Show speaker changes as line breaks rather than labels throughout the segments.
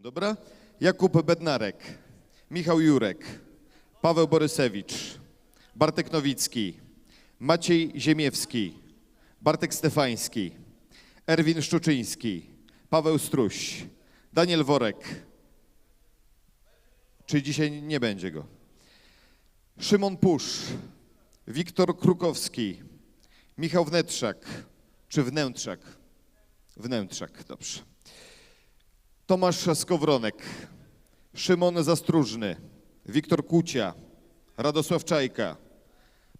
Dobra? Jakub Bednarek, Michał Jurek, Paweł Borysewicz, Bartek Nowicki, Maciej Ziemiewski, Bartek Stefański, Erwin Szczuczyński, Paweł Struś, Daniel Worek. Czy dzisiaj nie będzie go? Szymon Pusz, Wiktor Krukowski, Michał Wnetrzak, czy Wnętrzak? Wnętrzak, dobrze. Tomasz Skowronek, Szymon Zastróżny, Wiktor Kucia, Radosław Czajka,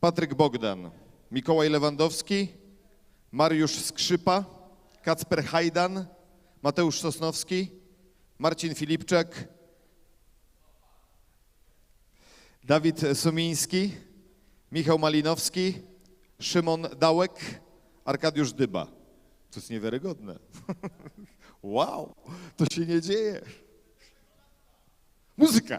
Patryk Bogdan, Mikołaj Lewandowski, Mariusz Skrzypa, Kacper Hajdan, Mateusz Sosnowski, Marcin Filipczak, Dawid Sumiński, Michał Malinowski, Szymon Dałek, Arkadiusz Dyba. To jest niewiarygodne. Wow, to się nie dzieje. Muzyka.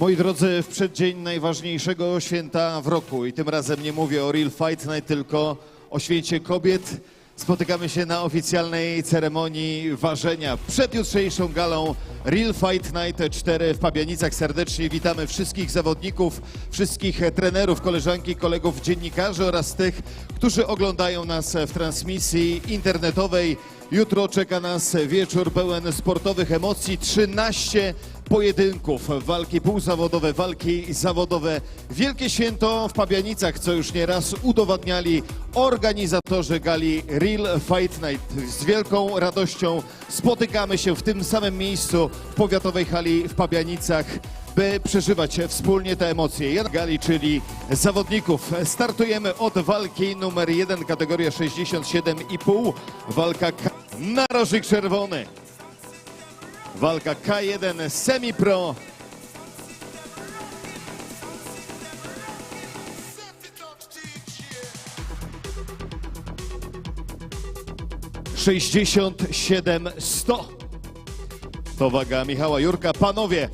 Moi drodzy, w przeddzień najważniejszego święta w roku i tym razem nie mówię o Real Fight Night, tylko o święcie kobiet. Spotykamy się na oficjalnej ceremonii ważenia przed jutrzejszą galą Real Fight Night 4 w Pabianicach. Serdecznie witamy wszystkich zawodników, wszystkich trenerów, koleżanki, kolegów, dziennikarzy oraz tych, którzy oglądają nas w transmisji internetowej. Jutro czeka nas wieczór pełen sportowych emocji. 13 pojedynków, walki półzawodowe, walki zawodowe. Wielkie święto w Pabianicach, co już nieraz udowadniali organizatorzy gali Real Fight Night. Z wielką radością spotykamy się w tym samym miejscu w powiatowej hali w Pabianicach by przeżywać wspólnie te emocje. Jeden gali, czyli zawodników. Startujemy od walki numer jeden, kategoria 67,5. Walka K- narożnik czerwony. Walka K1 Semi-Pro. Sześćdziesiąt siedem sto. To waga Michała Jurka. Panowie,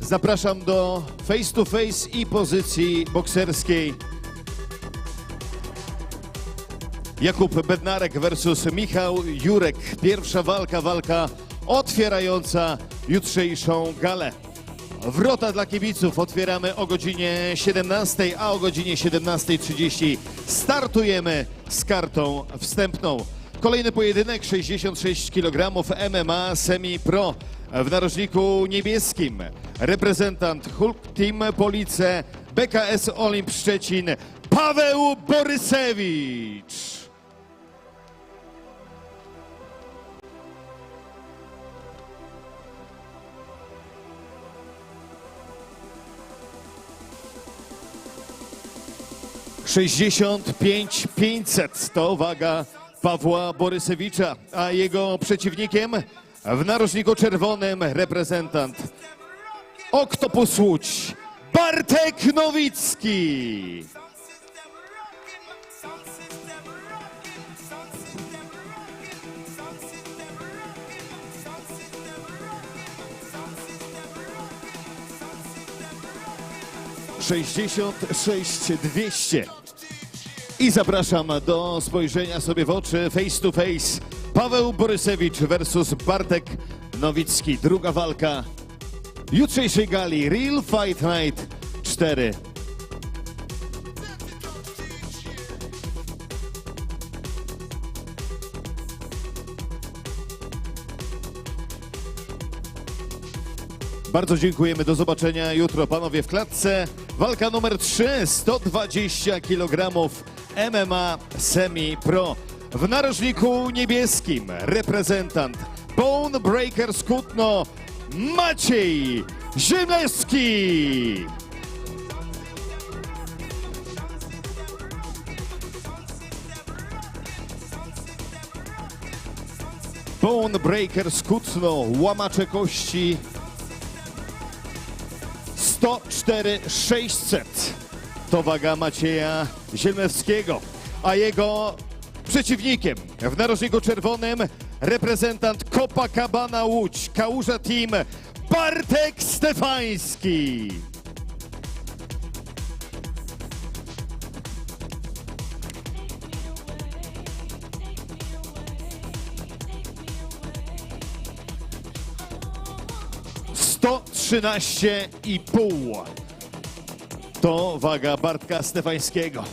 zapraszam do face to face i pozycji bokserskiej. Jakub Bednarek versus Michał Jurek. Pierwsza walka, walka otwierająca jutrzejszą galę. Wrota dla kibiców otwieramy o godzinie 17, a o godzinie 17.30 startujemy z kartą wstępną. Kolejny pojedynek 66 kg MMA Semi Pro w narożniku niebieskim. Reprezentant Hulk Team Police BKS Olimp Szczecin Paweł Borysewicz. Sześćdziesiąt pięć pięćset to waga Pawła Borysewicza, a jego przeciwnikiem w narożniku czerwonym reprezentant Oktopus Łódź Bartek Nowicki. 66 200. I zapraszam do spojrzenia sobie w oczy face to face. Paweł Borysewicz versus Bartek Nowicki. Druga walka jutrzejszej gali Real Fight Night 4. Bardzo dziękujemy. Do zobaczenia jutro, panowie, w klatce. Walka numer 3, 120 kg MMA Semi Pro. W narożniku niebieskim reprezentant Bone Breakers Kutno Maciej Ziemleski. Bone Breakers Kutno, łamacze kości 104 600 to waga Macieja Ziemewskiego, a jego przeciwnikiem w narożniku czerwonym reprezentant Copacabana Łódź, Kałuża Team Bartek Stefański. Sto trzynaście i pół. To waga Bartka Stefańskiego.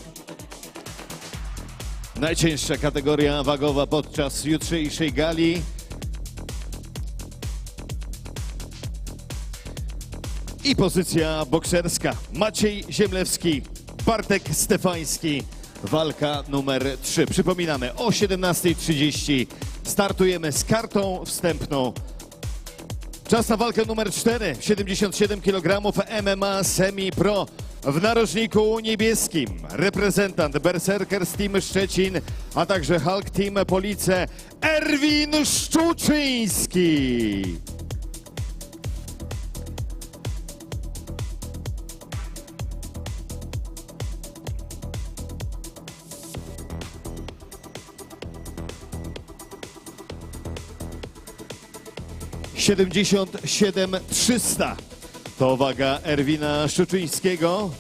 Najcięższa kategoria wagowa podczas jutrzejszej gali. I pozycja bokserska. Maciej Ziemlewski, Bartek Stefański. Walka numer 3. Przypominamy, o 17.30 startujemy z kartą wstępną Czas na walkę numer 4, 77 kg MMA Semi Pro. W narożniku niebieskim reprezentant Berserkers Team Szczecin, a także Hulk Team Police Erwin Szczuczyński. Siedemdziesiąt siedem trzysta to waga Erwina Szczuczyńskiego,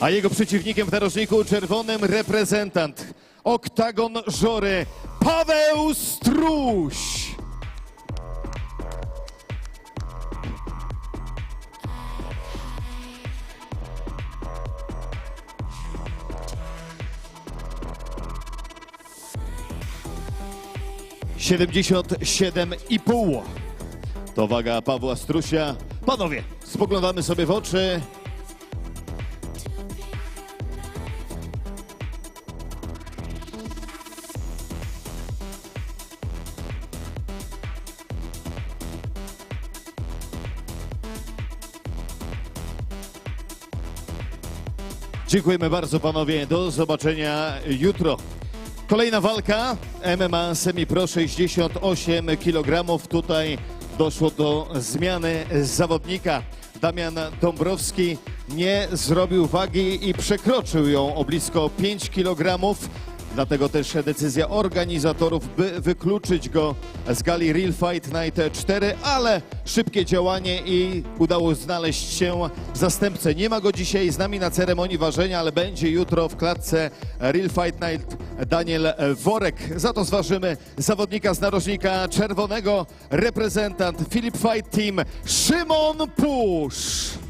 a jego przeciwnikiem w narożniku czerwonym reprezentant Oktagon Żory Paweł Struś. Siedemdziesiąt siedem i pół. To waga Pawła Strusia. Panowie, spoglądamy sobie w oczy. Dziękujemy bardzo panowie. Do zobaczenia jutro. Kolejna walka MMA Semi Pro 68 kg. Tutaj doszło do zmiany zawodnika. Damian Dąbrowski nie zrobił wagi i przekroczył ją o blisko 5 kg. Dlatego też decyzja organizatorów, by wykluczyć go z gali Real Fight Night 4, ale szybkie działanie i udało znaleźć się zastępcę. Nie ma go dzisiaj z nami na ceremonii ważenia, ale będzie jutro w klatce Real Fight Night Daniel Worek. Za to zważymy zawodnika z narożnika czerwonego, reprezentant Philip Fight Team Szymon Pusz.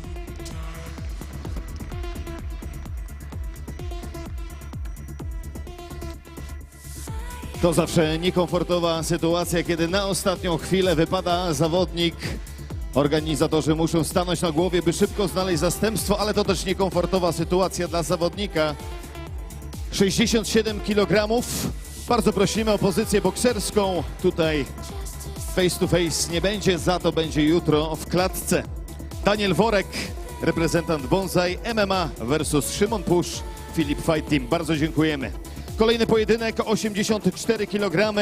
To zawsze niekomfortowa sytuacja, kiedy na ostatnią chwilę wypada zawodnik. Organizatorzy muszą stanąć na głowie, by szybko znaleźć zastępstwo, ale to też niekomfortowa sytuacja dla zawodnika. 67 kg. Bardzo prosimy o pozycję bokserską. Tutaj face to face nie będzie, za to będzie jutro w klatce. Daniel Worek, reprezentant Bonsai MMA versus Szymon Pusz, Filip Fight Team. Bardzo dziękujemy. Kolejny pojedynek, 84 kg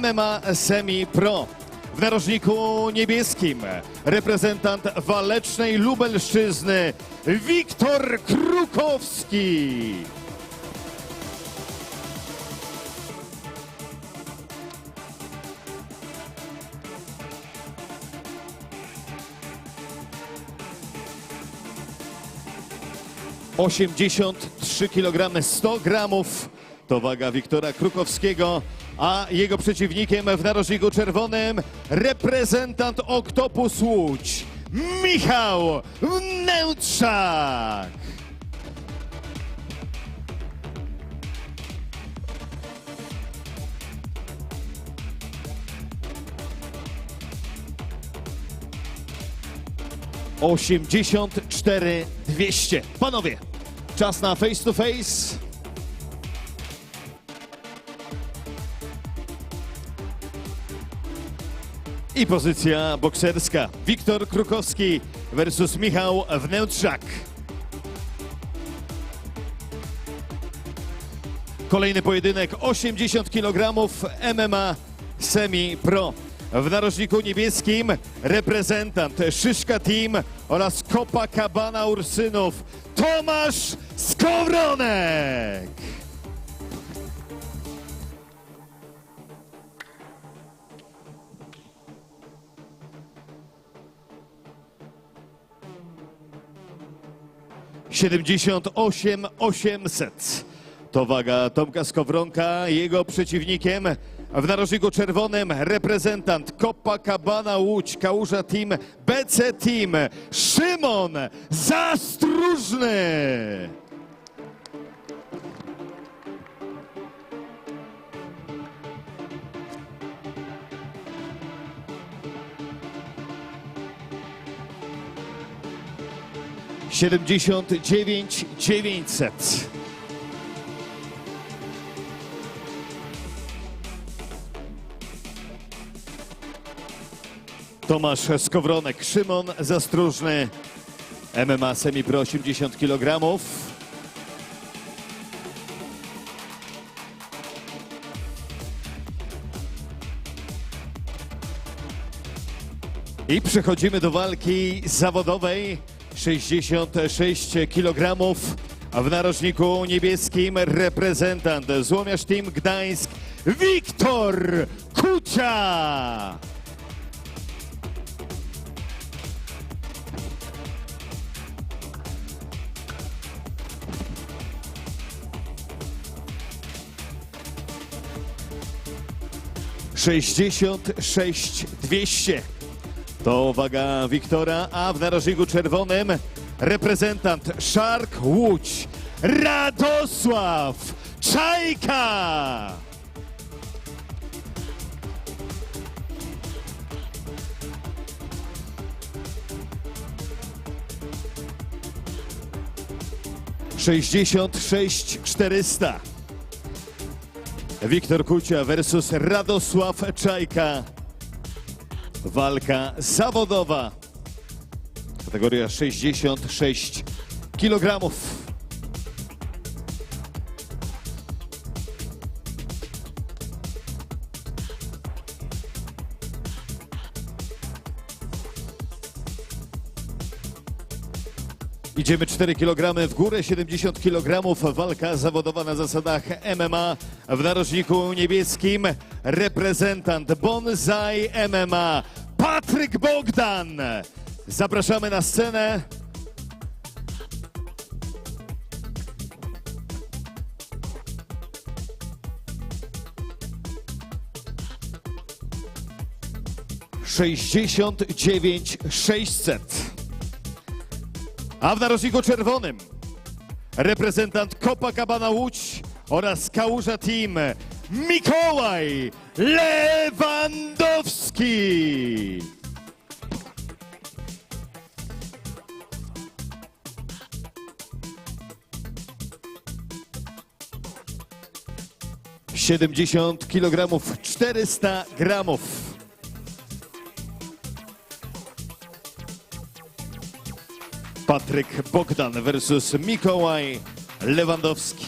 MMA Semi Pro. W narożniku niebieskim reprezentant walecznej Lubelszczyzny Wiktor Krukowski. 83 kg 100 gramów to waga Wiktora Krukowskiego, a jego przeciwnikiem w narożniku czerwonym reprezentant Oktopus Łódź Michał Wnętrzak. Osiemdziesiąt cztery dwieście. Panowie, czas na face to face. I pozycja bokserska. Wiktor Krukowski versus Michał Wnętrzak. Kolejny pojedynek 80 kg MMA Semi Pro. W narożniku niebieskim reprezentant Szyszka Team oraz Copacabana Ursynów Tomasz Skowronek. Siedemdziesiąt osiem osiemset. To waga Tomka Skowronka. Jego przeciwnikiem w narożniku czerwonym reprezentant Copacabana Łódź, Kałuża Team, BC Team, Szymon Zastróżny. Siedemdziesiąt dziewięć dziewięćset. Tomasz Skowronek, Szymon Zastróżny, MMA Semi Pro 80 kg. I przechodzimy do walki zawodowej 66 kg. A w narożniku niebieskim reprezentant Złomiarz Team Gdańsk Wiktor Kucia. Sześćdziesiąt sześć dwieście. To waga Wiktora, a w narożniku czerwonym reprezentant Szark Łódź Radosław Czajka. Sześćdziesiąt sześć czterysta. Wiktor Kucia versus Radosław Czajka. Walka zawodowa. Kategoria 66 kg. Idziemy 4 kg w górę, 70 kg. Walka zawodowa na zasadach MMA w narożniku niebieskim. Reprezentant Bonsai MMA Patryk Bogdan. Zapraszamy na scenę. Sześćdziesiąt dziewięć sześćset. A w narożniku czerwonym reprezentant Copacabana Łódź oraz Kałuża Team Mikołaj Lewandowski. Siedemdziesiąt kilogramów, czterysta gramów. Patryk Bogdan versus Mikołaj Lewandowski.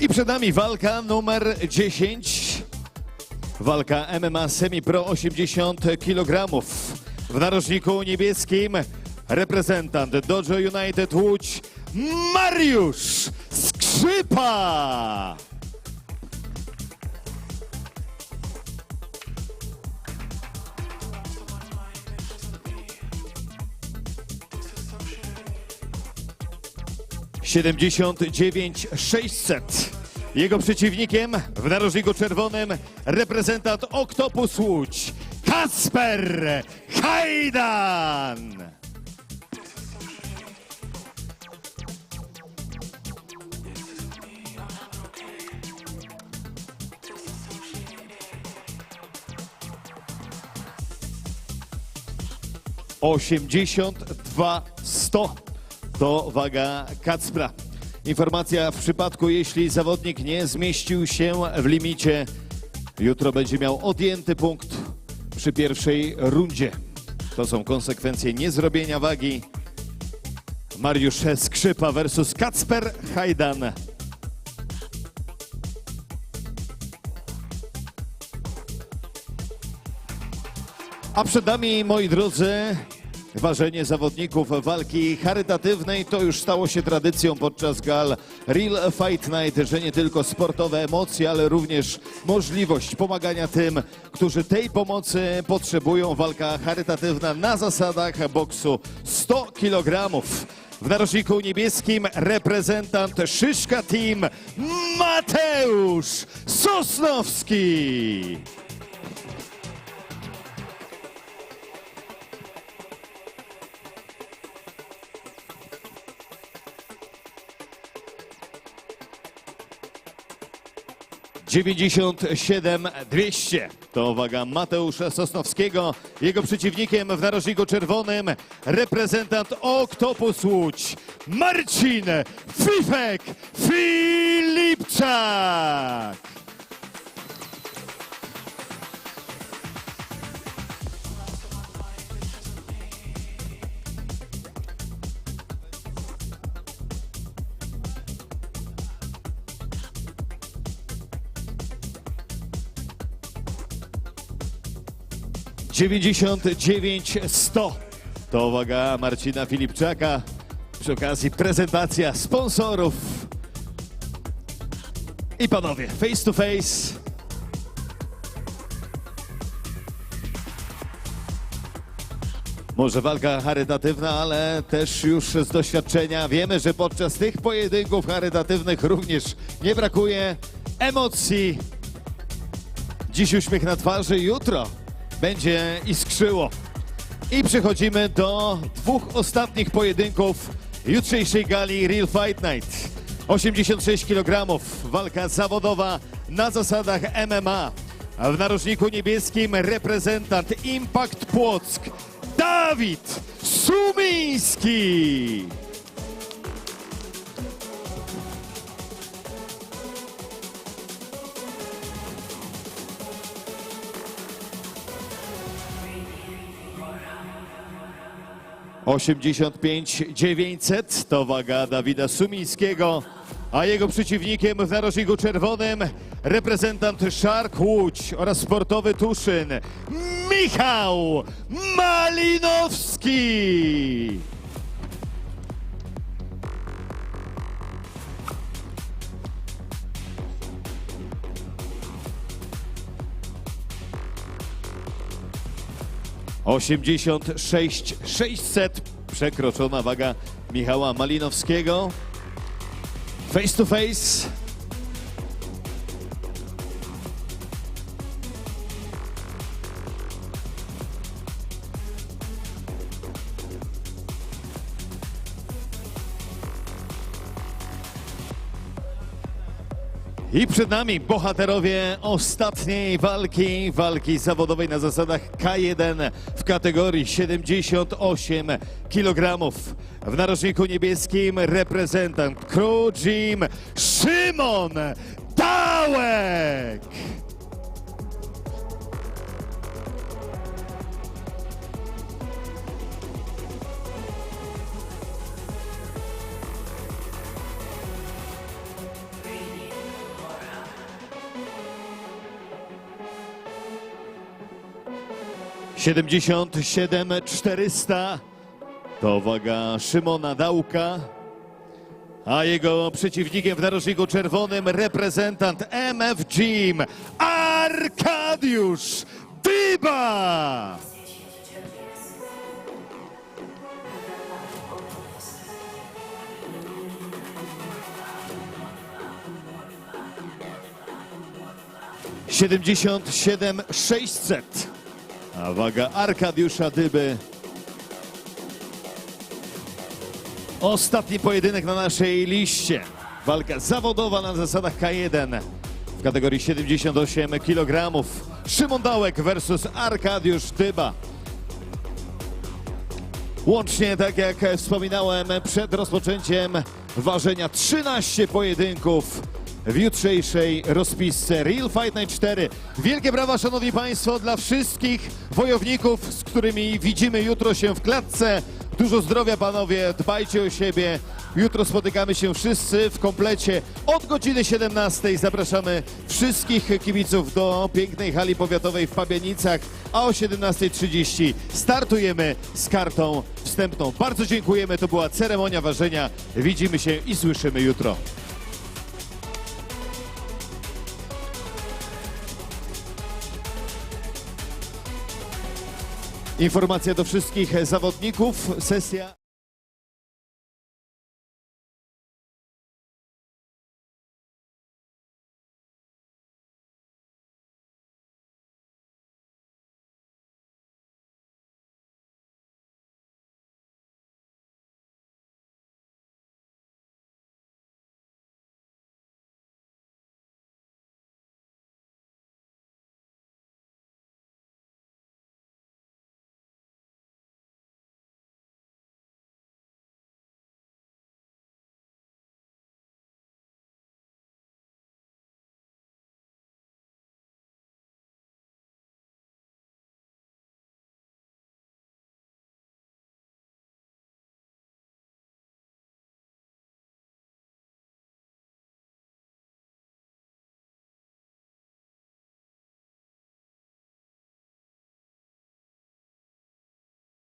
I przed nami walka numer 10. Walka MMA Semi Pro 80 kg. W narożniku niebieskim reprezentant Dojo United Łódź Mariusz Grzypa! Siedemdziesiąt dziewięć sześćset. Jego przeciwnikiem w narożniku czerwonym reprezentant Oktopus Łódź Kasper Hajdan. Osiemdziesiąt dwa sto to waga Kacpra. Informacja w przypadku, jeśli zawodnik nie zmieścił się w limicie, jutro będzie miał odjęty punkt przy pierwszej rundzie. To są konsekwencje niezrobienia wagi. Mariusz Skrzypa versus Kacper Hajdan. A przed nami, moi drodzy, ważenie zawodników walki charytatywnej. To już stało się tradycją podczas gal Real Fight Night, że nie tylko sportowe emocje, ale również możliwość pomagania tym, którzy tej pomocy potrzebują. Walka charytatywna na zasadach boksu 100 kg. W narożniku niebieskim reprezentant Szyszka Team Mateusz Sosnowski. Dziewięćdziesiąt siedem dwieście to waga Mateusza Sosnowskiego. Jego przeciwnikiem w narożniku czerwonym reprezentant Oktopus Łódź Marcin Fifek Filipczak. Dziewięćdziesiąt dziewięć sto to waga Marcina Filipczaka. Przy okazji prezentacja sponsorów. I panowie, face to face. Może walka charytatywna, ale też już z doświadczenia wiemy, że podczas tych pojedynków charytatywnych również nie brakuje emocji. Dziś uśmiech na twarzy, jutro będzie iskrzyło. I przechodzimy do dwóch ostatnich pojedynków jutrzejszej gali Real Fight Night. 86 kg, walka zawodowa na zasadach MMA. W narożniku niebieskim reprezentant Impact Płock, Dawid Sumiński. Osiemdziesiąt pięć dziewięćset to waga Dawida Sumińskiego, a jego przeciwnikiem w narożniku czerwonym reprezentant Szark Łódź oraz sportowy Tuszyn Michał Malinowski. Osiemdziesiąt sześć sześćset przekroczona waga Michała Malinowskiego. Face to face. I przed nami bohaterowie ostatniej walki, walki zawodowej na zasadach K1 w kategorii 78 kg. W narożniku niebieskim reprezentant Crew Gym Szymon Dałek. 77 400 to waga Szymona Dałka, a jego przeciwnikiem w narożniku czerwonym reprezentant MF Gym Arkadiusz Dyba! Siedemdziesiąt siedem sześćset. A waga Arkadiusza Dyby. Ostatni pojedynek na naszej liście. Walka zawodowa na zasadach K1 w kategorii 78 kg. Szymon Dałek versus Arkadiusz Dyba. Łącznie, tak jak wspominałem przed rozpoczęciem ważenia, 13 pojedynków w jutrzejszej rozpisce Real Fight Night 4. Wielkie brawa, szanowni państwo, dla wszystkich wojowników, z którymi widzimy jutro się w klatce. Dużo zdrowia, panowie, dbajcie o siebie. Jutro spotykamy się wszyscy w komplecie od godziny 17. Zapraszamy wszystkich kibiców do pięknej hali powiatowej w Pabianicach, a o 17.30 startujemy z kartą wstępną. Bardzo dziękujemy, to była ceremonia ważenia. Widzimy się i słyszymy jutro. Informacja do wszystkich zawodników. Sesja.